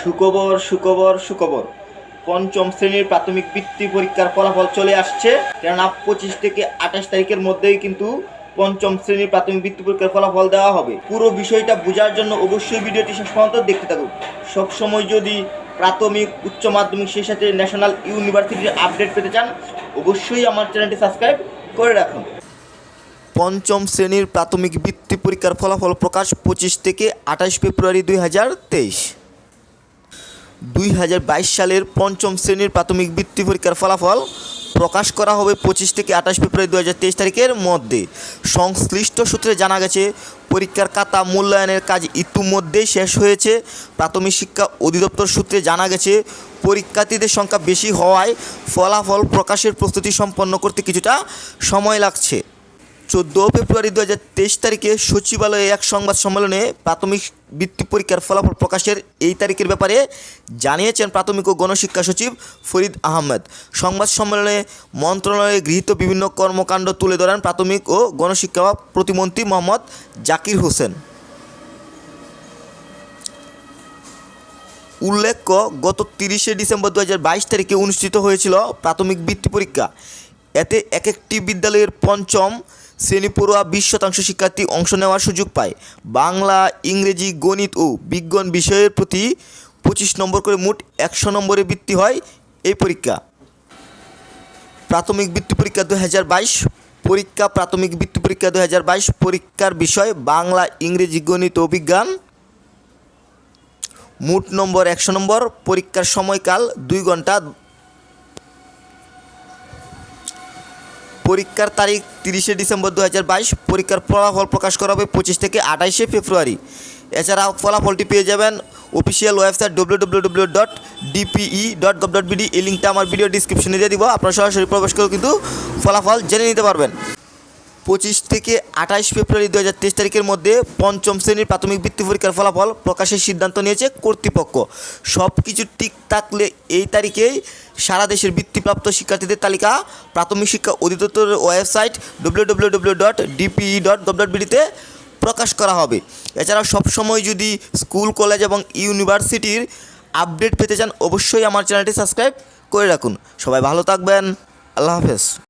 সুখবর সুখবর সুখবর। পঞ্চম শ্রেণির প্রাথমিক বৃত্তি পরীক্ষার ফলাফল চলে আসছে। কেননা পঁচিশ থেকে আঠাশ তারিখের মধ্যেই কিন্তু পঞ্চম শ্রেণির প্রাথমিক বৃত্তি পরীক্ষার ফলাফল দেওয়া হবে। পুরো বিষয়টা বোঝার জন্য অবশ্যই ভিডিওটি শেষ পর্যন্ত দেখতে থাকুন। সবসময় যদি প্রাথমিক, উচ্চ মাধ্যমিক, সেই সাথে ন্যাশনাল ইউনিভার্সিটির আপডেট পেতে চান, অবশ্যই আমার চ্যানেলটি সাবস্ক্রাইব করে রাখুন। পঞ্চম শ্রেণির প্রাথমিক বৃত্তি পরীক্ষার ফলাফল প্রকাশ পঁচিশ থেকে আঠাশ ফেব্রুয়ারি দুই হাজার তেইশ। দুই হাজার বাইশ সালের পঞ্চম শ্রেণির প্রাথমিক বৃত্তি পরীক্ষার ফলাফল প্রকাশ করা হবে পঁচিশ থেকে আঠাশ ফেব্রুয়ারি দু হাজার তেইশ তারিখের মধ্যে। সংশ্লিষ্ট সূত্রে জানা গেছে, পরীক্ষার খাতা মূল্যায়নের কাজ ইতিমধ্যেই শেষ হয়েছে। প্রাথমিক শিক্ষা অধিদপ্তর সূত্রে জানা গেছে, পরীক্ষার্থীদের সংখ্যা বেশি হওয়ায় ফলাফল প্রকাশের প্রস্তুতি সম্পন্ন করতে কিছুটা সময় লাগছে। চোদ্দ ফেব্রুয়ারি দু হাজার তেইশ তারিখে সচিবালয়ে এক সংবাদ সম্মেলনে প্রাথমিক বৃত্তি পরীক্ষার ফলাফল প্রকাশের এই তারিখের ব্যাপারে জানিয়েছেন প্রাথমিক ও গণশিক্ষা সচিব ফরিদ আহমেদ। সংবাদ সম্মেলনে মন্ত্রণালয়ে গৃহীত বিভিন্ন কর্মকাণ্ড তুলে ধরেন প্রাথমিক ও গণশিক্ষা প্রতিমন্ত্রী মোহাম্মদ জাকির হোসেন। উল্লেখ্য, গত তিরিশে ডিসেম্বর দু হাজার বাইশ তারিখে অনুষ্ঠিত হয়েছিল প্রাথমিক বৃত্তি পরীক্ষা। এতে এক একটি বিদ্যালয়ের পঞ্চম শ্রেণি পড়ুয়া বিশ শতাংশ শিক্ষার্থী অংশ নেওয়ার সুযোগ পায়। বাংলা, ইংরেজি, গণিত ও বিজ্ঞান বিষয়ের প্রতি পঁচিশ নম্বর করে মোট একশো নম্বরে বৃত্তি হয় এই পরীক্ষা। প্রাথমিক বৃত্তি পরীক্ষা দু হাজার বাইশ, পরীক্ষা প্রাথমিক বৃত্তি পরীক্ষা দু হাজার বাইশ, পরীক্ষার বিষয় বাংলা, ইংরেজি, গণিত ও বিজ্ঞান। মোট নম্বর একশো নম্বর, পরীক্ষার সময়কাল দুই ঘণ্টা পরীক্ষার তারিখ তিরিশে ডিসেম্বর দু হাজার বাইশ। পরীক্ষার ফলাফল প্রকাশ করা হবে পঁচিশ থেকে আঠাইশে ফেব্রুয়ারি। এছাড়া ফলাফলটি পেয়ে যাবেন official website W W W dot DPE dot gov dot BD এই লিঙ্কটা আমার ভিডিও ডিসক্রিপশনে দিয়ে দিব। আপনারা সরাসরি প্রবেশ করে কিন্তু ফলাফল জেনে নিতে পারবেন। পঁচিশ থেকে আঠাইশ ফেব্রুয়ারি দু হাজার তেইশ তারিখের মধ্যে পঞ্চম শ্রেণির প্রাথমিক বৃত্তি পরীক্ষার ফলাফল প্রকাশের সিদ্ধান্ত নিয়েছে কর্তৃপক্ষ। সব কিছু ঠিক থাকলে এই তারিখেই সারা দেশের বৃত্তিপ্রাপ্ত শিক্ষার্থীদের তালিকা, প্রাথমিক শিক্ষা অধিদপ্তরের website W W W dot dot প্রকাশ করা হবে। এছাড়াও সবসময় যদি স্কুল, কলেজ এবং ইউনিভার্সিটির আপডেট পেতে চান, অবশ্যই আমার চ্যানেলটি সাবস্ক্রাইব করে রাখুন। সবাই ভালো থাকবেন। আল্লাহ হাফেজ।